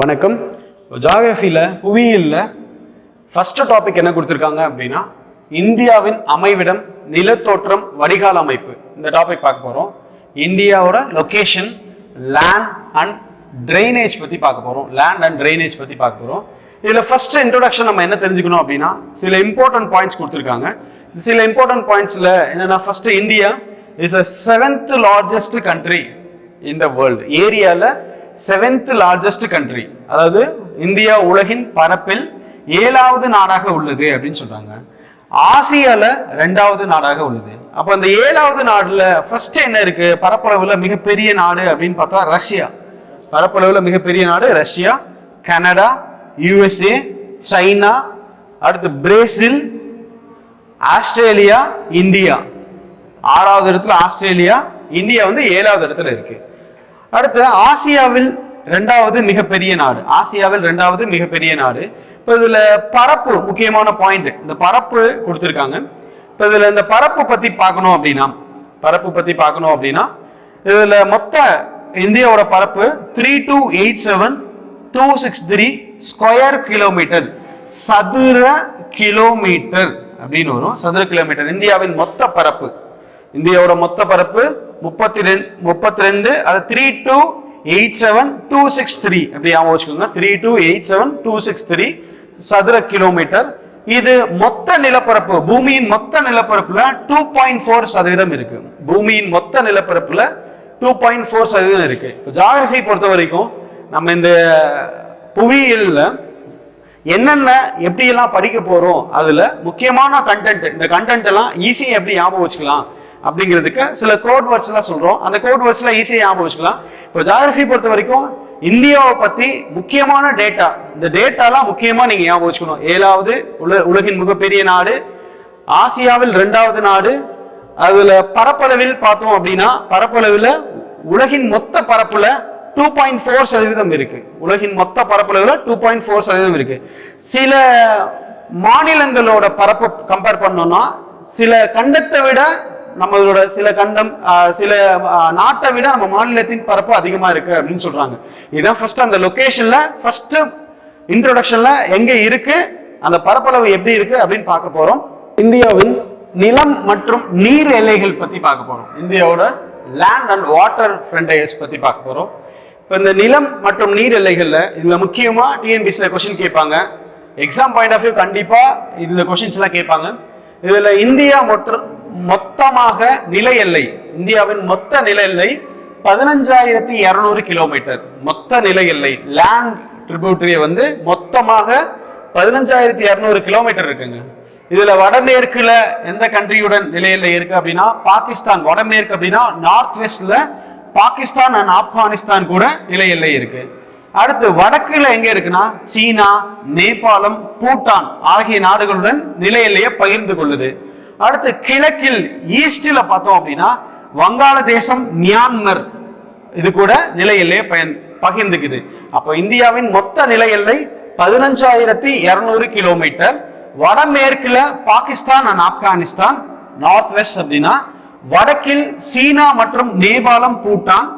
வணக்கம். ஜாகிரஃபியில் புவியியலில் first topic என்ன கொடுத்துருக்காங்க அப்படின்னா இந்தியாவின் அமைவிடம் நிலத்தோற்றம் வடிகால் அமைப்பு. இந்த டாபிக் பார்க்க போகிறோம் இந்தியாவோட லொகேஷன் லேண்ட் அண்ட் ட்ரைனேஜ் பற்றி பார்க்க போகிறோம் லேண்ட் அண்ட் ட்ரைனேஜ் பற்றி பார்க்க போகிறோம் இதில் ஃபர்ஸ்ட் இன்ட்ரோடக்ஷன் நம்ம என்ன தெரிஞ்சுக்கணும் அப்படின்னா சில இம்பார்ட்டன்ட் பாயிண்ட்ஸ் கொடுத்துருக்காங்க. சில இம்பார்ட்டன்ட் பாயிண்ட்ஸில் என்னென்னா first India is a seventh largest country in the world ஏரியாவில் செவன்த் லார்ஜஸ்ட் கண்ட்ரி அதாவது இந்தியா உலகின் பரப்பில் ஏழாவது நாடாக உள்ளது அப்படின்னு சொல்கிறாங்க ஆசியாவில் ரெண்டாவது நாடாக உள்ளது. அப்போ அந்த ஏழாவது நாடில் ஃபர்ஸ்ட் என்ன இருக்கு? பரப்பளவில் மிகப்பெரிய நாடு அப்படின்னு பார்த்தா ரஷ்யா. பரப்பளவில் மிகப்பெரிய நாடு ரஷ்யா கனடா யூஎஸ்ஏ சைனா அடுத்து பிரேசில் ஆஸ்திரேலியா இந்தியா. ஆறாவது இடத்துல ஆஸ்திரேலியா இந்தியா வந்து ஏழாவது இடத்துல இருக்கு. அடுத்து ஆசியாவில் ரெண்டாவது மிகப்பெரிய நாடு. ஆசியாவில் ரெண்டாவது மிகப்பெரிய நாடு. இப்போ இதில் பரப்பு முக்கியமான பாயிண்ட் இந்த பரப்பு கொடுத்துருக்காங்க. இப்போ இதில் இந்த பரப்பு பற்றி பார்க்கணும் அப்படின்னா பரப்பு பற்றி பார்க்கணும் அப்படின்னா இதில் மொத்த இந்தியாவோட பரப்பு three two eight seven two six three square kilometre சதுர கிலோமீட்டர் அப்படின்னு வரும். சதுர கிலோமீட்டர். இந்தியாவின் மொத்த பரப்பு. இந்தியாவோட மொத்த பரப்பு முப்பத்தி ரெண்டு முப்பத்தி ரெண்டு அது three two eight seven two six three அப்படி ஞாபகம் வச்சுக்கோங்க? Three two eight seven two six three சதுர கிலோமீட்டர். இது மொத்த நிலப்பரப்பு. பூமியின் மொத்த நிலப்பரப்புல டூ பாயிண்ட் ஃபோர் சதவீதம் இருக்கு. பூமியின் மொத்த நிலப்பரப்புல டூ பாயிண்ட் ஃபோர் சதவீதம் இருக்கு. ஜாகிரபி பொறுத்த வரைக்கும் நம்ம இந்த புவியியல்ல என்னென்ன எப்படியெல்லாம் படிக்க போகிறோம் அதில் முக்கியமான கண்டென்ட் இந்த கண்டென்ட் எல்லாம் ஈஸியாக எப்படி ஞாபகம் வச்சுக்கலாம் அப்படிங்கிறதுக்கு சில கோட் வேர்ட்ஸ்லாம் சொல்கிறோம் அந்த கோட் வேர்ட்ஸ்லாம் ஈஸியாக ஞாபகம் வச்சுக்கலாம். இப்போ ஜாகிரபி பொறுத்த வரைக்கும் இந்தியாவை பற்றி முக்கியமான டேட்டா இந்த டேட்டாலாம் முக்கியமாக நீங்கள் ஞாபகம் வச்சுக்கணும். ஏழாவது உல உலகின் மிகப்பெரிய நாடு ஆசியாவில் ரெண்டாவது நாடு அதில் பரப்பளவில் பார்த்தோம் அப்படின்னா பரப்பளவில் உலகின் மொத்த பரப்பில் டூ பாயிண்ட் ஃபோர் சதவீதம் இருக்கு. உலகின் மொத்த பரப்பளவில் டூ பாயிண்ட் ஃபோர் சதவீதம் இருக்கு. சில மாநிலங்களோட பரப்பு கம்பேர் பண்ணோம்னா சில கண்டத்தை விட நம்மளோட சில கண்டம் சில நாட்டை விட நம்ம மாநிலத்தின் பரப்பு அதிகமா இருக்கு அப்படின்னு சொல்றாங்க. இதுதான் ஃபர்ஸ்ட் அந்த லொக்கேஷன்ல ஃபர்ஸ்ட் இன்ட்ரோடக்ஷன்ல எங்க இருக்கு அந்த பரப்பளவு எப்படி இருக்கு அப்படின்னு பார்க்க போறோம். இந்தியாவின் நிலம் மற்றும் நீர் எல்லைகள் பத்தி பார்க்க போறோம். இந்தியாவோட லேண்ட் அண்ட் வாட்டர் ஃப்ரண்டேஜ் பத்தி பார்க்க போறோம். இப்போ இந்த நிலம் மற்றும் நீர் எல்லைகளில் இதில் முக்கியமாக டிஎன்பிசியில் கொஷின் கேட்பாங்க. எக்ஸாம் பாயிண்ட் ஆஃப் வியூ கண்டிப்பாக இந்த கொஷின்ஸ்லாம் கேட்பாங்க. இதில் இந்தியா மொற்ற மொத்தமாக நில எல்லை இந்தியாவின் மொத்த நில எல்லை பதினஞ்சாயிரத்தி இரநூறு கிலோமீட்டர் மொத்த நில எல்லை லேண்ட் ட்ரிபியூட்டரியை வந்து மொத்தமாக பதினஞ்சாயிரத்தி இரநூறு கிலோமீட்டர் இருக்குங்க. இதுல வடமேற்குல எந்த கண்ட்ரியுடன் நில எல்லை இருக்கு அப்படின்னா பாகிஸ்தான் வடமேற்கு அப்படின்னா நார்த் வெஸ்ட்ல பாகிஸ்தான் அண்ட் ஆப்கானிஸ்தான் கூட நில எல்லை இருக்கு. அடுத்து வடக்குல எங்க இருக்குன்னா சீனா நேபாளம் பூட்டான் ஆகிய நாடுகளுடன் நிலை எல்லையை பகிர்ந்து கொள்ளுது. அடுத்து கிழக்கில் ஈஸ்டில் பார்த்தோம் அப்படின்னா வங்காளதேசம் மியான்மர் இது கூட நிலை எல்லையை பயன் பகிர்ந்துக்குது. அப்போ இந்தியாவின் மொத்த நிலை எல்லை பதினஞ்சாயிரத்தி இருநூறு kilometre வடமேற்குல Pakistan and Afghanistan north west அப்படின்னா வடக்கில் சீனா மற்றும் நேபாளம் பூட்டான்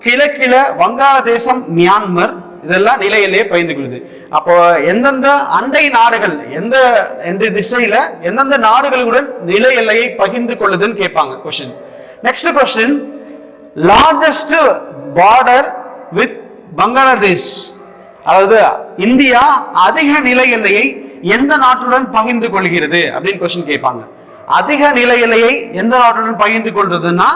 கிழக்கில வங்காளதேசம் மியான்மர் இதெல்லாம் நில பயந்து பகிர்ந்து கொள்ளுது அப்போ எந்தெந்த அண்டை நாடுகள் எந்த எந்த திசையில எந்தெந்த நாடுகளுடன் நில எல்லையை பகிர்ந்து கொள்ளுதுன்னு கேட்பாங்க question next question largest border with Bangladesh அதாவது இந்தியா அதிக நில எல்லையை எந்த நாட்டுடன் பகிர்ந்து கொள்கிறது அப்படின்னு கொஸ்டின் கேட்பாங்க. அதிக நில எல்லையை எந்த நாட்டுடன் பகிர்ந்து கொள்றதுன்னா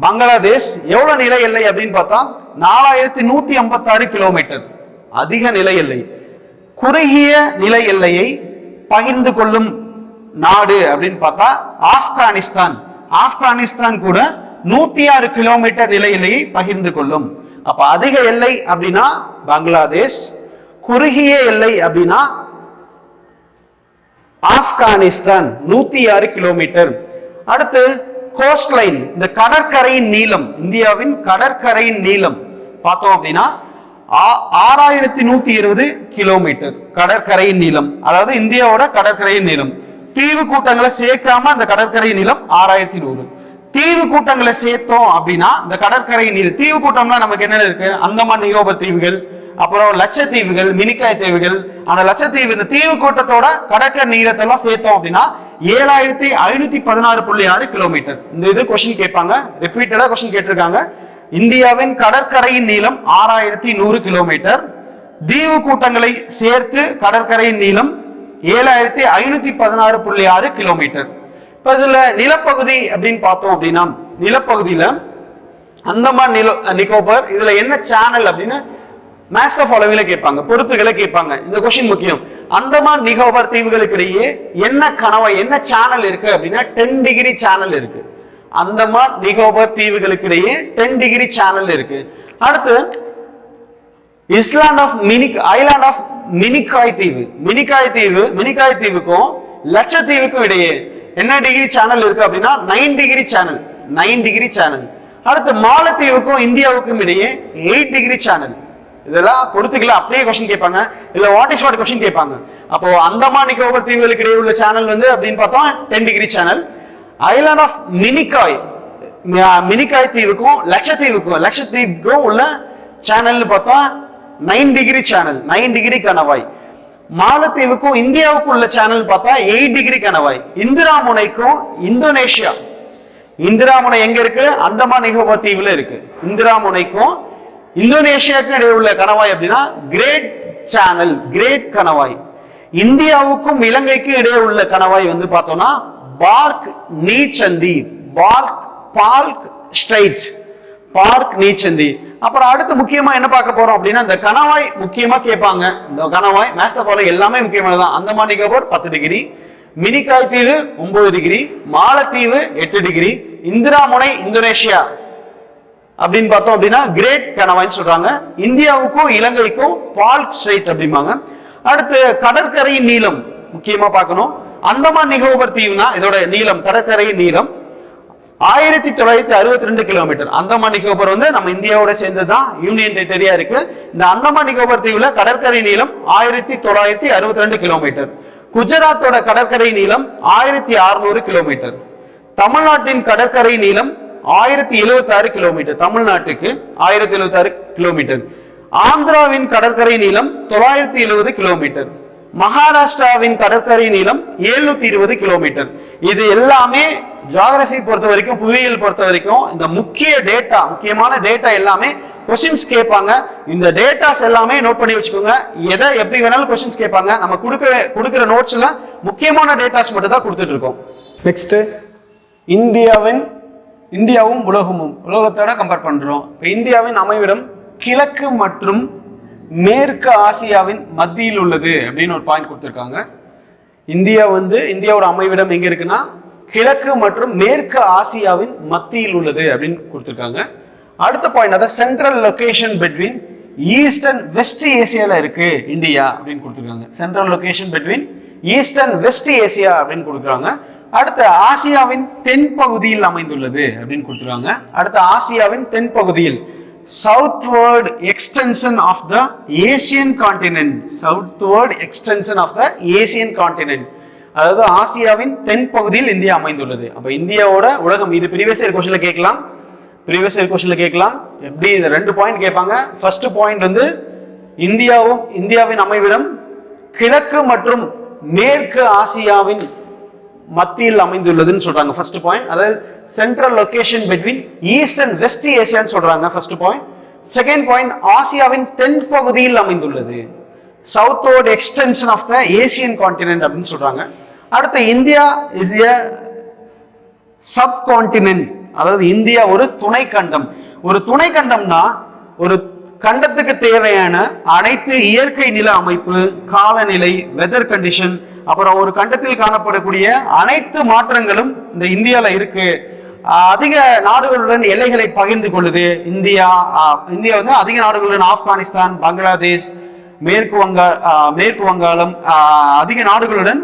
பங்களாதேஷ் எவ்வளவு நில எல்லை அப்படின்னு பார்த்தா நாலாயிரத்தி நூத்தி ஐம்பத்தாறு கிலோமீட்டர் அதிக நில எல்லை. குறுகிய நில எல்லையை பகிர்ந்து கொள்ளும் நாடு அப்படின்னு பார்த்தா ஆப்கானிஸ்தான். ஆப்கானிஸ்தான் கூட நூத்தி ஆறு கிலோமீட்டர் நில எல்லையை பகிர்ந்து கொள்ளும். அப்ப அதிக எல்லை அப்படின்னா பங்களாதேஷ். குறுகிய எல்லை அப்படின்னா ஆப்கானிஸ்தான் நூத்தி ஆறு கிலோமீட்டர் அடுத்து கோஸ்ட்லைன் இந்த கடற்கரையின் நீளம் இந்தியாவின் கடற்கரையின் நீளம். பார்த்தோம் அப்படின்னா ஆ- ஆறாயிரத்தி நூத்தி இருபது கிலோமீட்டர் கடற்கரையின் நீளம். அதாவது இந்தியாவோட கடற்கரையின் நீளம். தீவு கூட்டங்களை சேர்க்காம அந்த கடற்கரை நீளம் ஆறாயிரத்தி நூறு. தீவு கூட்டங்களை சேர்த்தோம் அப்படின்னா இந்த கடற்கரை நீர் தீவு கூட்டம்லாம் நமக்கு என்னென்ன இருக்கு? அந்தமான் நிகோபர் தீவுகள் அப்புறம் லட்சத்தீவுகள் மினிக்காய் தீவுகள். அந்த லட்சத்தீவு இந்த தீவு கூட்டத்தோட கடற்கரை நீரத்தை எல்லாம் சேர்த்தோம் அப்படின்னா ஏழாயிரத்தி ஐநூத்தி பதினாறு புள்ளி ஆறு கிலோமீட்டர் இந்த இது கொஸ்டின் கேட்பாங்க. ரிப்பீட்டடா கொஸ்டின் கேட்டிருக்காங்க. இந்தியாவின் கடற்கரையின் நீளம் ஆறாயிரத்தி நூறு கிலோமீட்டர் தீவு கூட்டங்களை சேர்த்து கடற்கரையின் நீளம் ஏழாயிரத்தி ஐநூத்தி பதினாறு புள்ளி ஆறு கிலோமீட்டர் இப்ப இதுல நிலப்பகுதி அப்படின்னு பார்த்தோம் அப்படின்னா நிலப்பகுதியில அந்தமான் நில நிக்கோபர் இதுல என்ன சேனல் அப்படின்னு மேஸ்டர் ஃபாலோவிங்ல கேட்பாங்க பொறுப்புகளை கேட்பாங்க. இந்த கொஸ்டின் முக்கியம். அந்தமான் நிகோபர் தீவுகளுக்கு இடையே என்ன கனவா என்ன சேனல் இருக்கு அப்படின்னா டென் டிகிரி சேனல் இருக்கு. அந்தமான் நிகோபர் தீவுகளுக்கு இடையே டென் டிகிரி சேனல் இருக்கு. அடுத்து island of Minicoy island of Minicoy தீவு. மினிக்காய் தீவு மினிக்காய் தீவுக்கும் லட்சத்தீவுக்கும் இடையே என்ன டிகிரி சேனல் இருக்கு அப்படின்னா nine degree channel nine degree channel அடுத்து மாலத்தீவுக்கும் இந்தியாவுக்கும் இடையே எயிட் டிகிரி சேனல் இதெல்லாம் பொறுத்துக்கல அப்படியே கொஸ்டின் கேட்பாங்க. இல்ல வாட் இஸ் வாட் கொஸ்டின் கேட்பாங்க. அப்போ அந்தமான் நிக்கோபர் தீவுகளுக்கு இடையே உள்ள சேனல் வந்து அப்படின்னு பார்த்தா ten degree channel island of Minicoy Minicoy தீவுக்கும் லட்சத்தீவுக்கும் லட்சத்தீவுக்கும் உள்ள சேனல்னு பார்த்தா nine degree channel nine degree கணவாய். மாலத்தீவுக்கும் இந்தியாவுக்கும் உள்ள சேனல் பார்த்தா எயிட் டிகிரி கணவாய். இந்திரா முனைக்கும் இந்தோனேஷியா. இந்திரா முனை எங்க இருக்கு? அந்தமான் நிகோபர் தீவுல இருக்கு. இந்திரா முனைக்கும் இந்தோனேஷியாவுக்கும் இடையே உள்ள கணவாய் அப்படின்னா கிரேட் சேனல் கிரேட் கணவாய் இந்தியாவுக்கும் இலங்கைக்கும் இடையே உள்ள கணவாய் வந்து பார்த்தோம்னா பார்க் நீச்சந்தி பார்க் பார்க் ஸ்ட்ரைட் பார்க் நீச்சந்தி அப்புறம் அடுத்து முக்கியமா என்ன பார்க்க போறோம் அப்படின்னா இந்த கணவாய் முக்கியமா கேட்பாங்க. இந்த கணவாய் மேஸ்டர் ஃபாலோ எல்லாமே முக்கியமானதான் அந்தமான் நிகோபர் பத்து டிகிரி மினிக்காய் தீவு ஒன்பது டிகிரி மாலத்தீவு எட்டு டிகிரி இந்திரா முனை இந்தோனேஷியா. அப்படின்னு பார்த்தோம் அப்படின்னா கிரேட் கணவாய்ன்னு சொல்றாங்க. இந்தியாவுக்கும் இலங்கைக்கும் பால்க் ஸ்ட்ரைட் அப்படிம்பாங்க. அடுத்து கடற்கரையின் நீளம் முக்கியமா பார்க்கணும். அந்தமான் நிகோபர் தீவுனா இதோட நீளம் கடற்கரையின் நீளம். ஆயிரத்தி தொள்ளாயிரத்தி அறுபத்தி ரெண்டு கிலோமீட்டர் அந்தமான் நிகோபர் வந்து நம்ம இந்தியாவோட சேர்ந்ததுதான். யூனியன் டெரிட்டரியா இருக்கு. இந்த அந்தமான் நிகோபர் தீவுல கடற்கரை நீளம் ஆயிரத்தி தொள்ளாயிரத்தி அறுபத்தி ரெண்டு கிலோமீட்டர் குஜராத்தோட கடற்கரை நீளம் ஆயிரத்தி அறுநூறு கிலோமீட்டர் தமிழ்நாட்டின் கடற்கரை நீளம் ஆயிரத்தி எழுபத்தி ஆறு கிலோமீட்டர் தமிழ்நாட்டுக்கு ஆயிரத்தி எழுபத்தி ஆறு கிலோமீட்டர். ஆந்திராவின் கடற்கரை நீளம் தொள்ளாயிரத்தி எழுபது கிலோமீட்டர். மகாராஷ்டிராவின் கடற்கரை நீளம் எழுநூத்தி இருபது கிலோமீட்டர். இது எல்லாமே ஜியாகிரபி பொறுத்த வரைக்கும் புவியியல் பொறுத்த வரைக்கும் இந்த முக்கிய டேட்டா முக்கியமான டேட்டா எல்லாமே கொஸ்டின்ஸ் கேட்பாங்க. இந்த டேட்டாஸ் எல்லாமே நோட் பண்ணி வச்சுக்கோங்க. எதை எப்படி வேணாலும் கொஸ்டின்ஸ் கேட்பாங்க. நம்ம கொடுக்குற கொடுக்குற நோட்ஸ்ல முக்கியமான டேட்டாஸ் மட்டும் தான் கொடுத்துட்டு இருக்கோம். நெக்ஸ்ட் இந்தியாவின் இந்தியாவும் உலகமும் உலகத்தோட கம்பேர் பண்றோம். இப்போ இந்தியாவின் அமைவிடம் கிழக்கு மற்றும் மேற்கு ஆசியாவின் மத்தியில் உள்ளது அப்படின்னு ஒரு பாயிண்ட் கொடுத்துருக்காங்க. இந்தியா வந்து இந்தியாவோட அமைவிடம் எங்க இருக்குன்னா கிழக்கு மற்றும் மேற்கு ஆசியாவின் மத்தியில் உள்ளது அப்படின்னு கொடுத்துருக்காங்க. அடுத்த பாயிண்ட் அதாவது central location between east and west ஏசியால இருக்கு இந்தியா அப்படின்னு கொடுத்துருக்காங்க. Central location between east and west Asia அப்படின்னு கொடுக்குறாங்க. அடுத்து ஆசியாவின் தென் பகுதியில் அமைந்துள்ளது அப்படின்னு கொடுத்துருக்காங்க. அடுத்து ஆசியாவின் தென் பகுதியில் southward extension of the Asian continent southward extension of the Asian continent அதாவது ஆசியாவின் தென் பகுதியில் இந்தியா அமைந்துள்ளது. அப்போ இந்தியாவோட உலகம் இது ப்ரீவியஸ் இயர் கொஸ்டின்ல கேட்கலாம். ப்ரீவியஸ் இயர் கொஸ்டின்ல கேட்கலாம். எப்படி இந்த ரெண்டு பாயிண்ட் கேட்பாங்க. ஃபர்ஸ்ட் பாயிண்ட் வந்து இந்தியாவும் இந்தியாவின் அமைவிடம் கிழக்கு மற்றும் மேற்கு ஆசியாவின் மத்தியில் அமைந்துள்ளதுன்னு சொல்றாங்க ஃபர்ஸ்ட் பாயிண்ட் அதாவது central location between east and west ஏசியான்னு சொல்றாங்க ஃபர்ஸ்ட் பாயிண்ட் செகண்ட் பாயிண்ட் ஆசியாவின் தென் பகுதியில் அமைந்துள்ளது. சவுத்தோட extension of the Asian continent அப்படின்னு சொல்றாங்க. அடுத்து India is a subcontinent அதாவது இந்தியா ஒரு துணை கண்டம் ஒரு துணை கண்டம்னா ஒரு கண்டத்துக்கு தேவையான அனைத்து இயற்கை நில அமைப்பு காலநிலை வெதர் கண்டிஷன் அப்புறம் ஒரு கண்டத்தில் காணப்படக்கூடிய அனைத்து மாற்றங்களும் இந்த இந்தியாவில் இருக்கு. அதிக நாடுகளுடன் எல்லைகளை பகிர்ந்து கொள்ளுது. இந்தியா இந்தியா வந்து அதிக நாடுகளுடன் ஆப்கானிஸ்தான் பங்களாதேஷ் மேற்கு வங்க மேற்கு வங்காளம் அதிக நாடுகளுடன்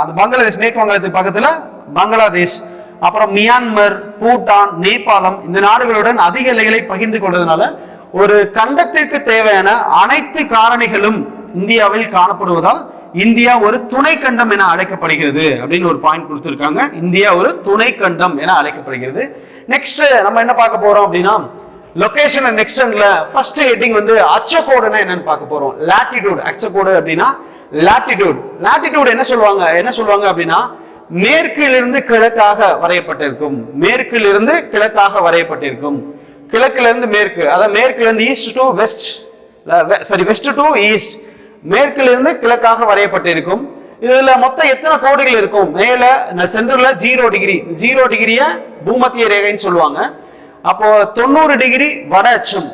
அந்த பங்களாதேஷ் மேற்கு வங்காளத்துக்கு பக்கத்தில் பங்களாதேஷ் அப்புறம் மியான்மர் பூட்டான் நேபாளம் இந்த நாடுகளுடன் அதிக எல்லைகளை பகிர்ந்து கொள்வதனால ஒரு கண்டத்திற்கு தேவையான அனைத்து காரணிகளும் இந்தியாவில் காணப்படுவதால் இந்தியா ஒரு துணை கண்டம் என அழைக்கப்படுகிறது அப்படின்னு ஒரு பாயிண்ட் கொடுத்துருக்காங்க. இந்தியா ஒரு துணை கண்டம் என அழைக்கப்படுகிறது. நெக்ஸ்ட் நம்ம என்ன பார்க்க போறோம் அப்படின்னா லொகேஷன் நெக்ஸ்ட்ல ஃபர்ஸ்ட் ஹெட்டிங் வந்து அச்சக்கோடுனா என்னன்னு பார்க்க போறோம். லாட்டிடியூட் அச்சக்கோடு அப்படின்னா லாட்டிடியூட் லாட்டிடியூட் என்ன சொல்லுவாங்க? என்ன சொல்லுவாங்க அப்படின்னா மேற்கிலிருந்து கிழக்காக வரையப்பட்டிருக்கும். மேற்கிலிருந்து கிழக்காக வரையப்பட்டிருக்கும். கிழக்குல இருந்து மேற்கு அதாவது மேற்குல இருந்து east to west sorry west to east மேற்கிலிருந்து கிழக்காக வரையப்பட்டிருக்கும். இதுல மொத்தம் எத்தனை கோடுகள் இருக்கும்? மேல சென்டர்ல ஜீரோ டிகிரி ஜீரோ டிகிரிய பூமத்திய ரேகைன்னு சொல்லுவாங்க. அப்போ தொண்ணூறு டிகிரி வட அச்சம்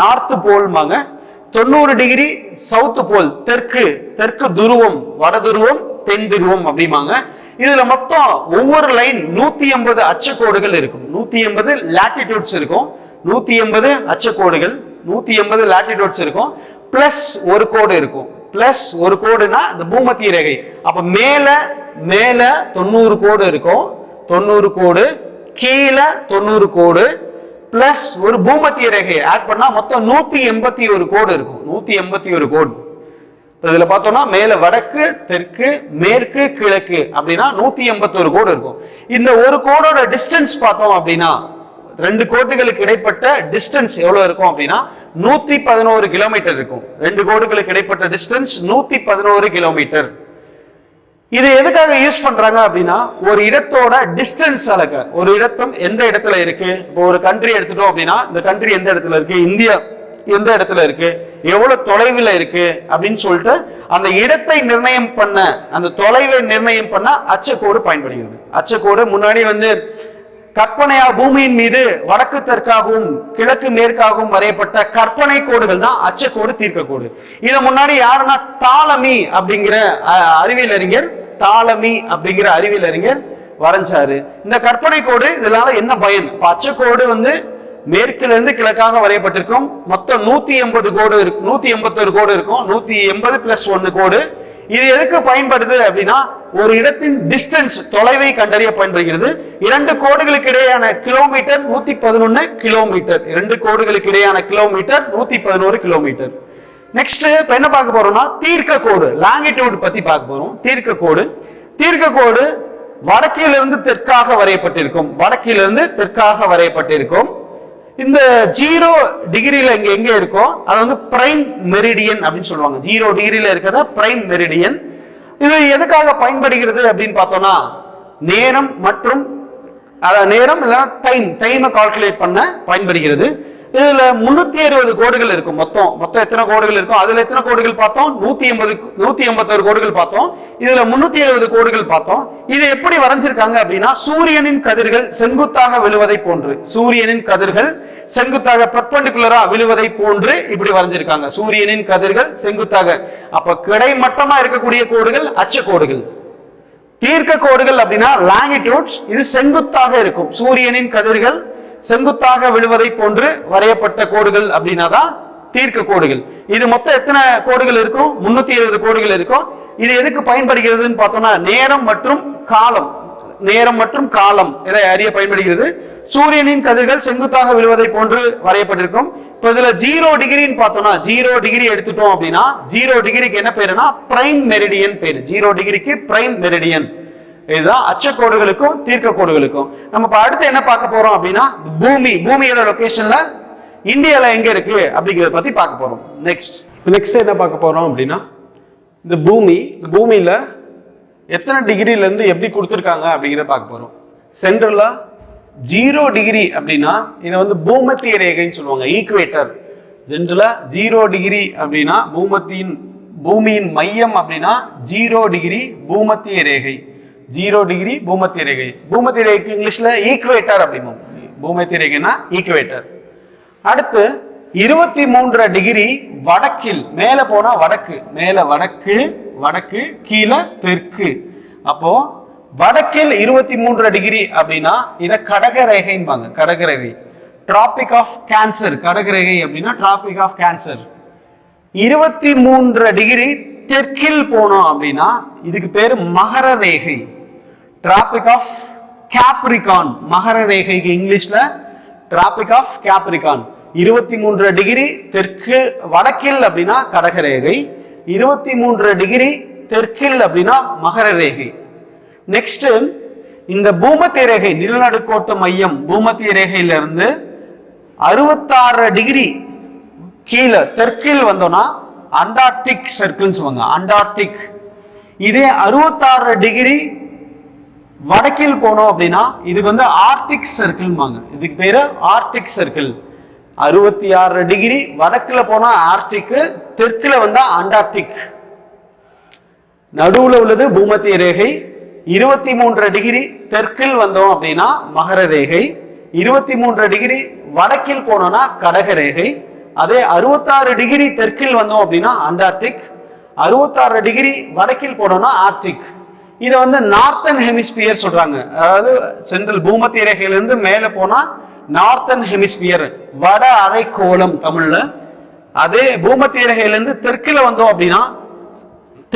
நார்த் போல்மாங்க தொண்ணூறு டிகிரி சவுத் போல் தெற்கு தெற்கு துருவம் வட துருவம் தென் துருவம் அப்படிம்பாங்க. இதுல மொத்தம் ஒவ்வொரு லைன் நூத்தி எண்பது அச்சக்கோடுகள் இருக்கும். நூத்தி எண்பது லாட்டிடியூட்ஸ் இருக்கும். நூத்தி எண்பது அச்சக்கோடுகள் நூத்தி எண்பது லாட்டிடியூட்ஸ் இருக்கும். பிளஸ் ஒரு கோடு இருக்கும். பிளஸ் ஒரு கோடுனா இந்த பூமத்திய ரேகை. அப்ப மேல மேல தொண்ணூறு கோடு இருக்கும். தொண்ணூறு கோடு கீழே தொண்ணூறு கோடு பிளஸ் ஒரு பூமத்திய ரேகை ஆட் பண்ணா மொத்தம் நூத்தி எண்பத்தி ஒரு கோடு இருக்கும். நூத்தி எண்பத்தி ஒரு கோடு. இதுல பார்த்தோம்னா மேல வடக்கு தெற்கு மேற்கு கிழக்கு அப்படின்னா நூத்தி எண்பத்தோரு கோடு இருக்கும். இந்த ஒரு கோடோட டிஸ்டன்ஸ் பார்த்தோம் அப்படின்னா ரெண்டு கோட்டுகளுக்கு இடைப்பட்ட டிஸ்டன்ஸ் எவ்வளவு இருக்கும் அப்படின்னா நூத்தி பதினோரு கிலோமீட்டர் இருக்கும். ரெண்டு கோடுகளுக்கு இடைப்பட்ட டிஸ்டன்ஸ் நூத்தி பதினோரு கிலோமீட்டர் இது எதுக்காக யூஸ் பண்றாங்க அப்படின்னா ஒரு இடத்தோட டிஸ்டன்ஸ் அளக்க ஒரு இடத்தம் எந்த இடத்துல இருக்கு? இப்போ ஒரு கண்ட்ரி எடுத்துட்டோம் அப்படின்னா இந்த கண்ட்ரி எந்த இடத்துல இருக்கு? இந்தியா எந்த இடத்துல இருக்கு? எவ்வளவு தொலைவில் இருக்கு? அப்படின்னு சொல்லிட்டு அந்த இடத்தை நிர்ணயம் பண்ண அந்த தொலைவை நிர்ணயம் பண்ண அச்சக்கோடு பயன்படுகிறது. அச்சக்கோடு முன்னாடி வந்து கற்பனையா பூமியின் மீது வடக்கு தெற்காகவும் கிழக்கு மேற்காகவும் வரையப்பட்ட கற்பனை கோடுகள் தான் அச்சக்கோடு தீர்க்கக்கோடு இதை முன்னாடி யாருன்னா தாளமி அப்படிங்கிற அறிவியல் அறிஞர் தாளமி அப்படிங்கிற அறிவியல் அறிஞர் வரைஞ்சாரு. இந்த கற்பனை கோடு இதனால என்ன பயன்? இப்ப அச்சக்கோடு வந்து மேற்குல இருந்து கிழக்காக வரையப்பட்டிருக்கும். மொத்தம் நூத்தி எண்பது கோடு இருக்கு நூத்தி எண்பத்தொரு கோடு இருக்கும் நூத்தி எண்பது பிளஸ் ஒன்னு கோடு. இது எதுக்கு பயன்படுது அப்படின்னா ஒரு இடத்தின் டிஸ்டன்ஸ் தொலைவை கண்டறிய பயன்படுகிறது. இரண்டு கோடுகளுக்கு இடையான கிலோமீட்டர் நூத்தி பதினொன்னு கிலோமீட்டர் இரண்டு கோடுகளுக்கு இடையான கிலோமீட்டர் நூத்தி பதினோரு கிலோமீட்டர் நெக்ஸ்ட் இப்ப என்ன பார்க்க போறோம்னா தீர்க்க கோடு லாங்கிடியூட் பத்தி பார்க்க போறோம். தீர்க்க கோடு. தீர்க்க கோடு வடக்கிலிருந்து தெற்காக வரையப்பட்டிருக்கும். வடக்கிலிருந்து தெற்காக வரையப்பட்டிருக்கும். இந்த ஜீரோ டிகிரியில இங்க எங்க இருக்கோ அது வந்து பிரைம் மெரிடியன் அப்படின்னு சொல்லுவாங்க. ஜீரோ டிகிரியில இருக்கிறத பிரைம் மெரிடியன் இது எதுக்காக பயன்படுகிறது அப்படின்னு பார்த்தோம்னா நேரம் மற்றும் நேரம் இல்லைன்னா டைம் டைமை கால்குலேட் பண்ண பயன்படுகிறது. இதுல முன்னூத்தி அறுபது கோடுகள் இருக்கும் மொத்தம். மொத்தம் எத்தனை கோடுகள் இருக்கும் அதுல எத்தனை கோடுகள் பார்த்தோம்? நூத்தி எண்பது நூத்தி எண்பத்தோரு கோடுகள் பார்த்தோம். இதுல முன்னூத்தி எழுபது கோடுகள் பார்த்தோம். இது எப்படி வரைஞ்சிருக்காங்க அப்படின்னா சூரியனின் கதிர்கள் செங்குத்தாக விழுவதை போன்று சூரியனின் கதிர்கள் செங்குத்தாக பர்பண்டிகுலரா விழுவதை போன்று இப்படி வரைஞ்சிருக்காங்க. சூரியனின் கதிர்கள் செங்குத்தாக. அப்ப கிடைமட்டமா இருக்கக்கூடிய கோடுகள் அச்ச கோடுகள். தீர்க்க கோடுகள் அப்படின்னா லாங்கிடியூட்ஸ் இது செங்குத்தாக இருக்கும். சூரியனின் கதிர்கள் செங்குத்தாக விழுவதை போன்று வரையப்பட்ட கோடுகள் அப்படின்னா தான் தீர்க்க கோடுகள். இது மொத்தம் எத்தனை கோடுகள் இருக்கும்? முன்னூத்தி இருபது கோடுகள் இருக்கும். இது எதுக்கு பயன்படுகிறதுன்னு பார்த்தோம்னா நேரம் மற்றும் காலம். நேரம் மற்றும் காலம் இதை அறிய பயன்படுகிறது? சூரியனின் கதிர்கள் செங்குத்தாக விழுவதை போன்று வரையப்பட்டிருக்கும். இப்போ இதுல ஜீரோ டிகிரின்னு பார்த்தோம்னா ஜீரோ டிகிரி எடுத்துட்டோம் அப்படின்னா ஜீரோ டிகிரிக்கு என்ன பேருனா பிரைம் மெரிடியன் பேரு. ஜீரோ டிகிரிக்கு பிரைம் மெரிடியன் இதுதான் அச்சக்கோடுகளுக்கும் தீர்க்க கோடுகளுக்கும். நம்ம இப்ப அடுத்து என்ன பார்க்க போறோம் அப்படின்னா பூமி பூமியோட லொகேஷன்ல இந்தியால எங்க இருக்கு அப்படிங்கறத பத்தி பார்க்க போறோம். நெக்ஸ்ட் நெக்ஸ்ட் என்ன பார்க்க போறோம் அப்படின்னா இந்த பூமி இந்த பூமியில எத்தனை டிகிரில இருந்து எப்படி கொடுத்துருக்காங்க அப்படிங்கிறத பார்க்க போறோம். சென்ட்ரலா ஜீரோ டிகிரி அப்படின்னா இதை வந்து பூமத்திய ரேகைன்னு சொல்லுவாங்க ஈக்குவேட்டர் ஜென்ரலா ஜீரோ டிகிரி அப்படின்னா பூமத்தியின் பூமியின் மையம் அப்படின்னா ஜீரோ டிகிரி பூமத்திய ரேகை. ஜீரோ டிகிரி பூமத்திய ரேகை பூமத்திய ரேகைக்கு இங்கிலீஷ்ல ஈக்குவேட்டர் அப்படிம்போம் பூமத்திய ரேகைனா ஈக்குவேட்டர் அடுத்து இருபத்தி மூன்றரை டிகிரி வடக்கில் மேல போனா வடக்கு மேல வடக்கு வடக்கு கீழே தெற்கு. அப்போ வடக்கில் இருபத்தி மூன்றரை டிகிரி அப்படின்னா இதை கடகரேகைன்பாங்க கடகரேகை. டிராபிக் ஆஃப் கேன்சர் கடகரேகை அப்படின்னா டிராபிக் ஆஃப் கேன்சர் இருபத்தி மூன்று டிகிரி தெற்கில் போனோம் அப்படின்னா இதுக்கு பேரு மகர ரேகை. டிராபிக் ஆஃப் கேப்ரிகான் மகர ரேகைக்கு இங்கிலீஷ்ல டிராபிக் ஆஃப் கேப்ரிகான் இருபத்தி மூன்று டிகிரி தெற்கு வடக்கில் அப்படின்னா கடகரேகை இருபத்தி மூன்று டிகிரி தெற்கில் அப்படின்னா மகர ரேகை. நெக்ஸ்ட் இந்த பூமத்திய ரேகை நிலநடுக்கோட்ட மையம் பூமத்திய ரேகையிலிருந்து அறுபத்தாறு டிகிரி கீழே தெற்கில் வந்தோம்னா அண்டார்டிக் சர்க்கிள்னு சொல்லுவாங்க அண்டார்டிக் இதே அறுபத்தாறு டிகிரி வடக்கில் போனோம் அப்படின்னா இதுக்கு வந்து ஆர்டிக் சர்க்கிள்வாங்க இதுக்கு பேரு ஆர்டிக் சர்க்கிள் அறுபத்தி ஆறு டிகிரி வடக்குல போனா ஆர்டிக் தெற்குல வந்தா அண்டார்டிக் நடுவுல உள்ளது பூமத்திய ரேகை. இருபத்தி மூன்று டிகிரி தெற்கில் வந்தோம் அப்படின்னா மகர ரேகை. இருபத்தி மூன்று டிகிரி வடக்கில் போனோம்னா கடக ரேகை. அதே அறுபத்தாறு டிகிரி தெற்கில் வந்தோம் அப்படின்னா அண்டார்டிக். அறுபத்தாறு டிகிரி வடக்கில் போனோம்னா ஆர்டிக் இதை வந்து நார்த்தன் ஹெமிஸ்பியர் சொல்றாங்க. அதாவது சென்ட்ரல் பூமத்திய ரேகையிலிருந்து மேலே போனா நார்த்தன் ஹெமிஸ்பியர் வட அரைக்கோளம் தமிழ்ல. அதே பூமத்திய ரேகையிலிருந்து தெற்கில் வந்தோம் அப்படின்னா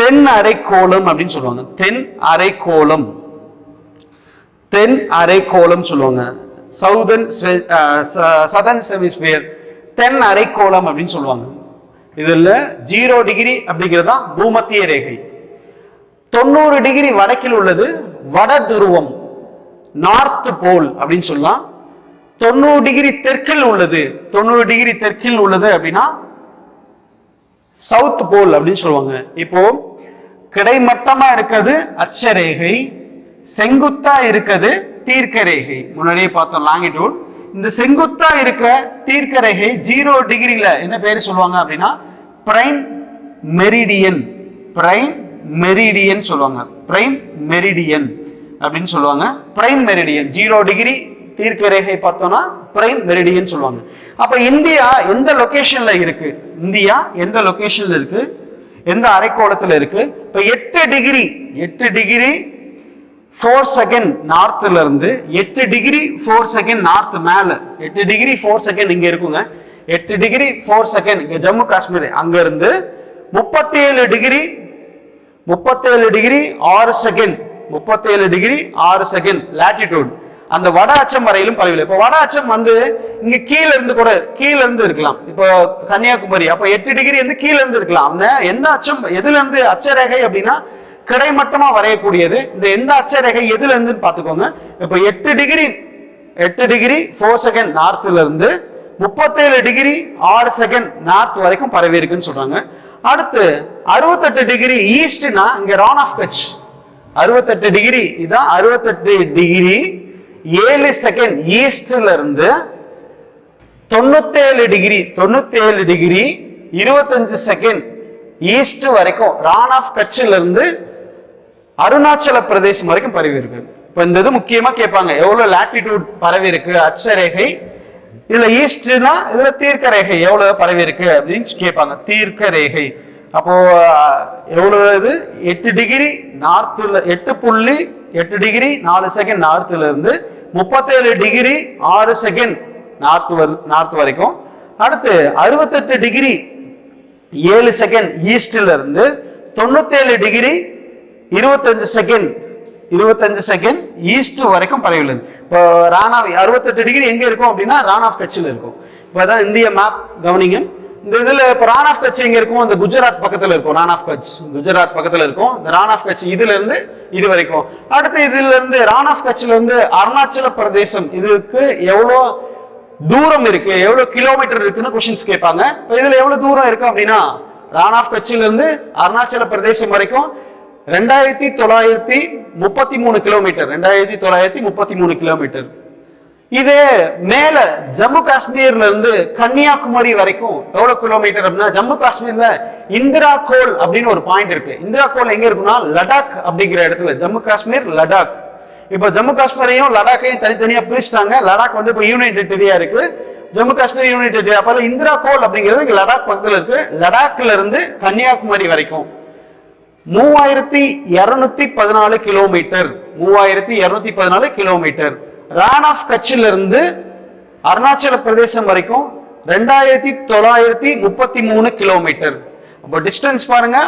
தென் அரைக்கோளம் அப்படின்னு சொல்லுவாங்க. தென் அரைக்கோளம். தென் அரைக்கோளம் சொல்லுவாங்க. சவுதன் சதன் செமிஸ்பியர் தென் அரைக்கோளம் அப்படின்னு சொல்லுவாங்க. இதில் ஜீரோ டிகிரி அப்படிங்கிறது தான் பூமத்திய ரேகை. தொண்ணூறு டிகிரி வடக்கில் உள்ளது வட துருவம் நார்த் போல் அப்படின்னு சொல்லலாம். தொண்ணூறு டிகிரி தெற்கில் உள்ளது. தொண்ணூறு டிகிரி தெற்கில் உள்ளது அப்படின்னா சவுத் போல் அப்படின்னு சொல்லுவாங்க. இப்போ கிடைமட்டமா இருக்கிறது அச்சரேகை செங்குத்தா இருக்கிறது தீர்க்க ரேகை. முன்னாடியே பார்த்தோம் லாங்கிடியூட் இந்த செங்குத்தா இருக்க தீர்க்கரேகை ஜீரோ டிகிரியில என்ன பேர் சொல்லுவாங்க அப்படின்னா? Prime meridian. பிரைம் மெரிடியன் சொல்லுவாங்க. பிரைம் மெரிடியன் அப்படின்னு சொல்லுவாங்க. Prime meridian. ஜீரோ டிகிரி தீர்க்க ரேகை பார்த்தோம்னா பிரைம் மெரிடியன் சொல்லுவாங்க. அப்ப இந்தியா எந்த லொகேஷன்ல இருக்கு? இந்தியா எந்த லொகேஷன்ல இருக்கு? எந்த அரைக்கோளத்துல இருக்கு? இப்ப எட்டு டிகிரி எட்டு டிகிரி ஃபோர் செகண்ட் நார்த்ல இருந்து எட்டு டிகிரி ஃபோர் செகண்ட் நார்த் மேல. எட்டு டிகிரி ஃபோர் செகண்ட் இங்க இருக்குங்க. எட்டு டிகிரி ஃபோர் செகண்ட் இங்க ஜம்மு காஷ்மீர் அங்க இருந்து முப்பத்தி ஏழு டிகிரி முப்பத்தேழு டிகிரி ஆறு செகண்ட் முப்பத்தேழு டிகிரி ஆறு செகண்ட் லாட்டிடியூட் அந்த வட அச்சம் வரையிலும் பரவில்லை. இப்போ வட அச்சம் வந்து இங்க கீழ இருந்து கூட கீழ இருந்து இருக்கலாம். இப்போ கன்னியாகுமரி அப்ப எட்டு டிகிரி வந்து கீழ இருந்து இருக்கலாம். எந்த அச்சம் எதுல இருந்து அச்சரேகை அப்படின்னா கிடைமட்டமா வரையக்கூடியது. இந்த எந்த அச்சரேகை எதுல இருந்து பாத்துக்கோங்க இப்போ எட்டு டிகிரி எட்டு டிகிரி ஃபோர் செகண்ட் நார்த்ல இருந்து முப்பத்தேழு டிகிரி ஆறு செகண்ட் நார்த் வரைக்கும் பரவி இருக்குன்னு சொல்றாங்க. அடுத்து அறுபத்தெட்டு டிகிரி ஈஸ்ட்னா இங்க ரான் ஆஃப் கட்ச் அறுபத்தெட்டு டிகிரி இதான் அறுபத்தெட்டு டிகிரி ஏழு செகண்ட் ஈஸ்ட்ல இருந்து தொண்ணூத்தேழு டிகிரி தொண்ணூத்தேழு டிகிரி இருபத்தஞ்சு செகண்ட் ஈஸ்ட் வரைக்கும் ரான் ஆஃப் கட்சில இருந்து அருணாச்சல பிரதேசம் வரைக்கும் பரவி இருக்கு. இப்ப இந்த இது முக்கியமா கேட்பாங்க எவ்வளவு லாட்டிடியூட் பரவி இருக்கு அச்சரேகை இதுல ஈஸ்ட்னா இதுல தீர்க்க ரேகை எவ்வளவு பரவி இருக்கு அப்படின்னு கேட்பாங்க. தீர்க்க ரேகை அப்போ எவ்வளவு இது? எட்டு டிகிரி நார்த்துல எட்டு புள்ளி எட்டு டிகிரி நாலு செகண்ட் நார்த்துல இருந்து முப்பத்தேழு டிகிரி ஆறு செகண்ட் நார்த் நார்த் வரைக்கும். அடுத்து அறுபத்தெட்டு டிகிரி ஏழு செகண்ட் ஈஸ்ட்ல இருந்து தொண்ணூத்தேழு டிகிரி இருபத்தஞ்சு செகண்ட் இருபத்தஞ்சு செகண்ட் ஈஸ்ட் வரைக்கும் பரவியுள்ளது. இப்போ ராணா அறுபத்தெட்டு டிகிரி எங்கே இருக்கும் அப்படின்னா ரான் ஆஃப் கட்சியில் இருக்கும். இப்போ அதான் இந்திய மேப் கவனிங்க. இந்த இதுல இப்போ ரான் ஆஃப் கட்சி எங்கே இருக்கும்? அந்த குஜராத் பக்கத்துல இருக்கும். ரான் ஆஃப் கட்ச் குஜராத் பக்கத்துல இருக்கும். இந்த ரான் ஆஃப் கட்சி இதுல இருந்து இது வரைக்கும். அடுத்து இதுல இருந்து ரான் ஆஃப் கட்சில இருந்து அருணாச்சல பிரதேசம். இதுக்கு எவ்வளோ தூரம் இருக்கு? எவ்வளோ கிலோமீட்டர் இருக்குன்னு கொஷின்ஸ் கேட்பாங்க. இப்போ இதுல எவ்வளவு தூரம் இருக்கு அப்படின்னா ரான் ஆஃப் கட்சியிலேருந்து அருணாச்சல பிரதேசம் வரைக்கும் ரெண்டாயிரத்தி தொள்ளாயிரத்தி முப்பத்தி மூணு கிலோமீட்டர் ரெண்டாயிரத்தி தொள்ளாயிரத்தி முப்பத்தி மூணு கிலோமீட்டர் இதே மேல ஜம்மு காஷ்மீர்ல இருந்து கன்னியாகுமரி வரைக்கும் எவ்வளவு கிலோமீட்டர் அப்படின்னா ஜம்மு காஷ்மீர்ல இந்திரா கோல் அப்படின்னு ஒரு பாயிண்ட் இருக்கு. இந்திரா கோல் எங்க இருக்குன்னா லடாக் அப்படிங்கிற இடத்துல. ஜம்மு காஷ்மீர் லடாக். இப்ப ஜம்மு காஷ்மீரையும் லடாக்கையும் தனித்தனியா பிரிச்சுட்டாங்க. லடாக் வந்து இப்ப யூனியன் டெரிட்டரியா இருக்கு. ஜம்மு காஷ்மீர் யூனியன் டெரிட்டரி அப்ப இந்திரா கோல் அப்படிங்கிறது லடாக் பக்கத்துல இருக்கு. லடாக்ல இருந்து கன்னியாகுமரி வரைக்கும். மூவாயிரத்தி இருநூத்தி பதினாலு கிலோமீட்டர் மூவாயிரத்தி இருநூத்தி பதினாலு கிலோமீட்டர் ரான் ஆஃப் கட்சில இருந்து அருணாச்சல பிரதேசம் வரைக்கும் ரெண்டாயிரத்தி தொள்ளாயிரத்தி முப்பத்தி மூணு கிலோமீட்டர் அப்போ டிஸ்டன்ஸ் பாருங்க.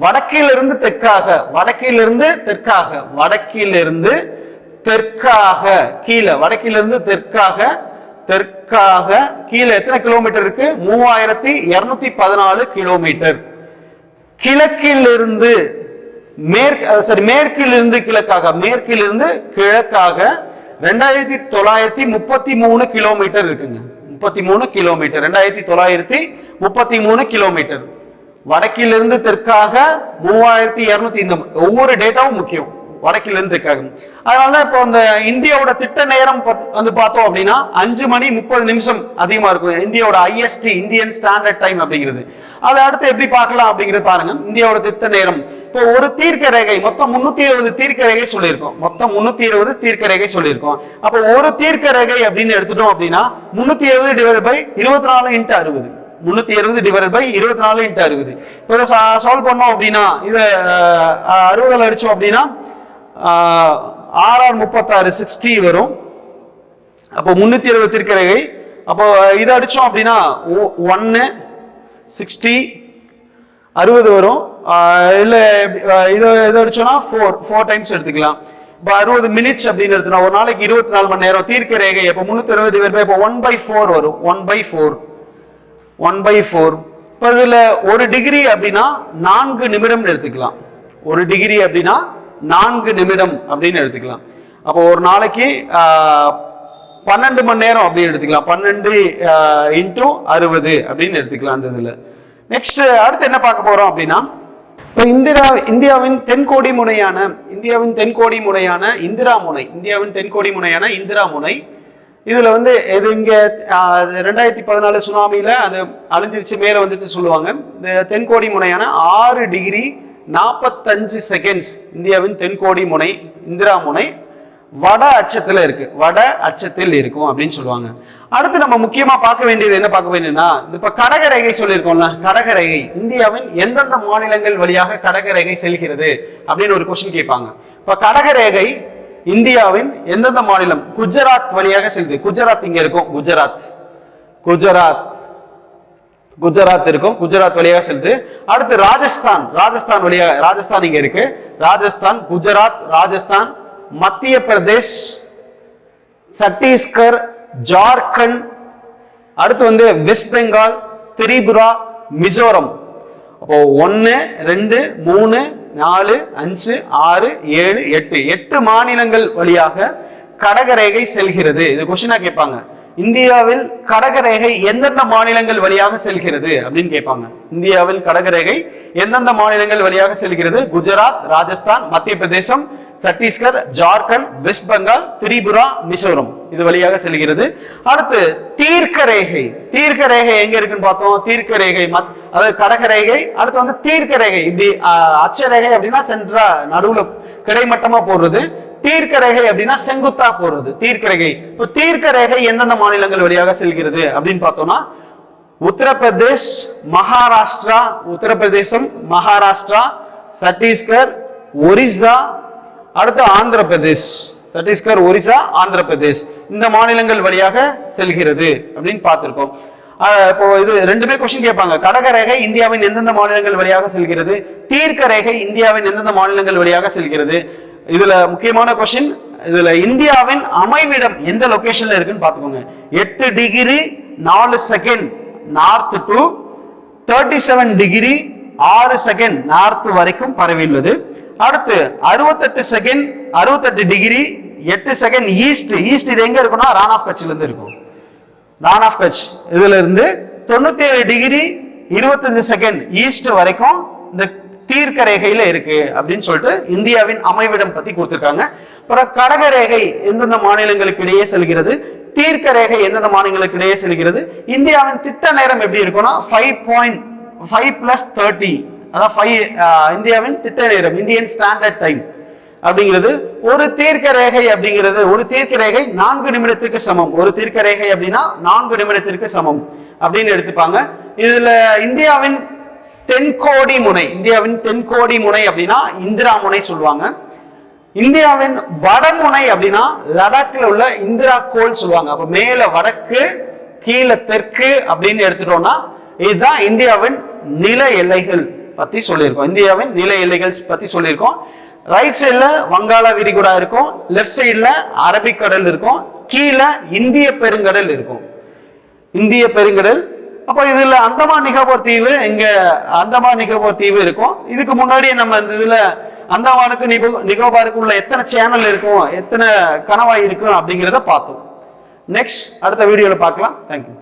வடக்கிலிருந்து தெற்காக வடக்கிலிருந்து தெற்காக வடக்கிலிருந்து தெற்காக கீழே வடக்கிலிருந்து தெற்காக தெற்காக கீழே எத்தனை கிலோமீட்டர் இருக்கு? மூவாயிரத்தி இருநூத்தி பதினாலு கிலோமீட்டர் கிழக்கிலிருந்து மேற்கு சாரி மேற்கிலிருந்து கிழக்காக மேற்கிலிருந்து கிழக்காக ரெண்டாயிரத்தி தொள்ளாயிரத்தி முப்பத்தி மூணு கிலோமீட்டர் இருக்குங்க. முப்பத்தி மூணு கிலோமீட்டர் ரெண்டாயிரத்தி தொள்ளாயிரத்தி முப்பத்தி மூணு கிலோமீட்டர். வடக்கிலிருந்து தெற்காக மூவாயிரத்தி இருநூத்தி இந்த ஒவ்வொரு டேட்டாவும் முக்கியம். வடக்கிலிருந்து இருக்காங்க அதனால இப்போ இந்த இந்தியாவோட திட்ட நேரம் பத்- வந்து பார்த்தோம் அப்படின்னா அஞ்சு மணி முப்பது நிமிஷம் அதிகமா இருக்கும். இந்தியாவோட ஐஎஸ்டி இந்தியன் ஸ்டாண்டர்ட் டைம் அப்படிங்கிறது. அதை அடுத்து எப்படி பார்க்கலாம் அப்படிங்கிறது பாருங்க. இந்தியாவோட திட்ட நேரம். இப்போ ஒரு தீர்க்க ரேகை மொத்தம் முன்னூத்தி இருபது தீர்க்க ரேகை சொல்லியிருக்கோம். மொத்தம் முன்னூத்தி இருபது தீர்க்க ரேகை சொல்லியிருக்கோம். அப்போ ஒரு தீர்க்க ரேகை அப்படின்னு எடுத்துட்டோம் அப்படின்னா முன்னூத்தி இருபது டிவைட் பை இருபத்தி நாலு இன்ட்டு அறுபது. முன்னூத்தி இருபது டிவைட் பை இருபத்தி நாலு இன்ட்டு அறுபது. இப்போ சால்வ் பண்ணோம் அப்படின்னா இதை அறுபதில் அடிச்சோம் அப்படின்னா ஆர்ஆர் முப்பத்தாறு சிக்ஸ்டி வரும். அப்போ முந்நூற்றி இருபது திருக்கரகை. அப்போ இதை அடிச்சோம் அப்படின்னா ஒன்னு சிக்ஸ்டி அறுபது வரும். இல்லை இதை இதை அடிச்சோம்னா ஃபோர் ஃபோர் டைம்ஸ் எடுத்துக்கலாம். இப்போ அறுபது மினிட்ஸ் அப்படின்னு எடுத்துனா ஒரு நாளைக்கு இருபத்தி நாலு மணி நேரம் தீர்க்க ரேகை இப்போ முந்நூற்றி இருபது டிவைட் பை இப்போ ஒன் பை ஃபோர் வரும். One by four one by four இப்போ இதில் ஒரு டிகிரி அப்படின்னா நான்கு நிமிடம் எடுத்துக்கலாம். ஒரு டிகிரி அப்படின்னா நான்கு நிமிடம் அப்படின்னு எடுத்துக்கலாம். அப்போ ஒரு நாளைக்கு பன்னெண்டு மணி நேரம் அப்படின்னு எடுத்துக்கலாம். பன்னெண்டு இன்டூ அறுபது அப்படின்னு எடுத்துக்கலாம் அந்த இதில். நெக்ஸ்ட் அடுத்து என்ன பார்க்க போகிறோம் அப்படின்னா இப்போ இந்திரா இந்தியாவின் தென்கோடி முனையான இந்தியாவின் தென்கோடி முனையான இந்திரா முனை இந்தியாவின் தென்கோடி முனையான இந்திரா முனை. இதில் வந்து இது இங்கே ரெண்டாயிரத்தி பதினாலு சுனாமியில் அது அழிஞ்சிருச்சு மேலே வந்துருச்சு சொல்லுவாங்க. இந்த தென்கோடி முனையான ஆறு டிகிரி நாற்பத்தஞ்சு செகண்ட்ஸ் இந்தியாவின் தென்கோடி முனை இந்திரா முனை வட அச்சத்தில் இருக்கு. வட அச்சத்தில் இருக்கும் அப்படின்னு சொல்லுவாங்க. அடுத்து நம்ம முக்கியமா பார்க்க வேண்டியது என்ன பார்க்க வேண்டியதுன்னா இப்ப கடகரேகை சொல்லியிருக்கோம்ல கடகரேகை. இந்தியாவின் எந்தெந்த மாநிலங்கள் வழியாக கடகரேகை செல்கிறது அப்படின்னு ஒரு கொஸ்டின் கேட்பாங்க. இப்ப கடகரேகை இந்தியாவின் எந்தெந்த மாநிலம்? குஜராத் வழியாக செல்கிறது. குஜராத் இங்க இருக்கும். குஜராத். குஜராத். குஜராத் இருக்கும் குஜராத் வழியாக செல்லுது அடுத்து ராஜஸ்தான். ராஜஸ்தான் வழியாக ராஜஸ்தான் இங்க இருக்கு. ராஜஸ்தான் குஜராத் ராஜஸ்தான் மத்திய பிரதேஷ் சத்தீஸ்கர் ஜார்க்கண்ட் அடுத்து வந்து வெஸ்ட் பெங்கால் திரிபுரா மிசோரம். அப்போ ஒன்று ரெண்டு மூணு நாலு அஞ்சு ஆறு ஏழு எட்டு. எட்டு மாநிலங்கள் வழியாக கடகரேகை செல்கிறது. இது கொஸ்டினா கேட்பாங்க. இந்தியாவில் கடகரேகை எந்தெந்த மாநிலங்கள் வழியாக செல்கிறது அப்படின்னு கேட்பாங்க. இந்தியாவில் கடகரேகை எந்தெந்த மாநிலங்கள் வழியாக செல்கிறது? குஜராத் ராஜஸ்தான் மத்திய பிரதேசம் சத்தீஸ்கர் ஜார்க்கண்ட் வெஸ்ட் பெங்கால் திரிபுரா மிசோரம் இது வழியாக செல்கிறது. அடுத்து தீர்க்க ரேகை தீர்க்க ரேகை எங்க இருக்குன்னு பார்த்தோம்? தீர்க்க ரேகை மத் அதாவது கடக ரேகை அடுத்து வந்து தீர்க்க ரேகை இப்படி அச்ச ரேகை அப்படின்னா சென்ட்ரா நடுவுல கிடைமட்டமா போடுறது. தீர்க்க ரேகை அப்படின்னா செங்குத்தா போடுறது தீர்க்க ரேகை இப்போ தீர்க்க ரேகை எந்தெந்த மாநிலங்கள் வழியாக செல்கிறது அப்படின்னு பார்த்தோம்னா உத்தரப்பிரதேஷ் மகாராஷ்டிரா உத்தரப்பிரதேசம் மகாராஷ்டிரா சத்தீஸ்கர் ஒரிசா அடுத்து ஆந்திர பிரதேஷ் சத்தீஸ்கர் ஒரிசா ஆந்திர பிரதேஷ் இந்த மாநிலங்கள் வழியாக செல்கிறது அப்படின்னு பார்த்திருக்கோம். இப்போ இது ரெண்டுமே கொஸ்டின் கேட்பாங்க. கடக ரேகை இந்தியாவின் எந்தெந்த மாநிலங்கள் வழியாக செல்கிறது? தீர்க்க ரேகை இந்தியாவின் எந்தெந்த மாநிலங்கள் வழியாக செல்கிறது? இதுல முக்கியமான கொஸ்டின் இதுல இந்தியாவின் அமைவிடம் எந்த லொகேஷன்ல இருக்குன்னு பாத்துக்கோங்க எட்டு டிகிரி நாலு second north to thirty seven degree ஆறு செகண்ட் நார்த் வரைக்கும் பரவியுள்ளது அடுத்து அறுபத்தெட்டு செகண்ட் அறுபத்தெட்டு டிகிரி எட்டு செகண்ட் ஈஸ்ட் ஈஸ்ட் இது எங்க இருக்குன்னா ரான் ஆஃப் கட்சில இருந்து இருக்கும். ரான் ஆஃப் கட்ச் இதுல இருந்து தொண்ணூத்தி ஏழு டிகிரி இருபத்தஞ்சு செகண்ட் ஈஸ்ட் வரைக்கும் இந்த தீர்க்க ரேகையில இருக்கு அப்படின்னு சொல்லிட்டு இந்தியாவின் அமைவிடம் பத்தி கொடுத்திருக்காங்க. அப்புறம் கடக ரேகை எந்தெந்த மாநிலங்களுக்கு இடையே செல்கிறது? தீர்க்க ரேகை எந்தெந்த மாநிலங்களுக்கு இடையே செல்கிறது? இந்தியாவின் திட்ட நேரம் எப்படி இருக்கும்னா five point five plus thirty அதான் ஃபைவ் இந்தியாவின் திட்ட நேரம் இந்தியன் ஸ்டாண்டர்ட் டைம் அப்படிங்கிறது. ஒரு தீர்க்க ரேகை அப்படிங்கிறது ஒரு தீர்க்க ரேகை நான்கு நிமிடத்துக்கு சமம். ஒரு தீர்க்க ரேகை அப்படின்னா நான்கு நிமிடத்திற்கு சமம் அப்படின்னு எடுத்துப்பாங்க. இதுல இந்தியாவின் தென்கோடி முனை இந்தியாவின் தென்கோடி முனை அப்படின்னா இந்திரா முனை சொல்லுவாங்க. இந்தியாவின் வடமுனை அப்படின்னா லடாக்ல உள்ள இந்திரா கோல் சொல்லுவாங்க. அப்ப மேல வடக்கு கீழே தெற்கு அப்படின்னு எடுத்துட்டோம்னா இதுதான் இந்தியாவின் நில எல்லைகள் பத்தி சொல்லியிருக்கோம். இந்தியாவின் நில எல்லைகள் பத்தி சொல்லியிருக்கோம். ரைட் சைடில் வங்காள விரிகுடா இருக்கும். லெஃப்ட் சைடில் அரபிக்கடல் இருக்கும். கீழே இந்திய பெருங்கடல் இருக்கும். இந்திய பெருங்கடல் அப்போ இதுல அந்தமான் நிகோபர் தீவு இங்க அந்தமான் நிகோபர் தீவு இருக்கும். இதுக்கு முன்னாடியே நம்ம இந்த இதுல அந்தமானுக்கு நிகோ நிகோபாருக்கு உள்ள எத்தனை சேனல் இருக்கும் எத்தனை கனவாய் இருக்கும் அப்படிங்கிறத பார்த்தோம். நெக்ஸ்ட் அடுத்த வீடியோவில் பார்க்கலாம். தேங்க்யூ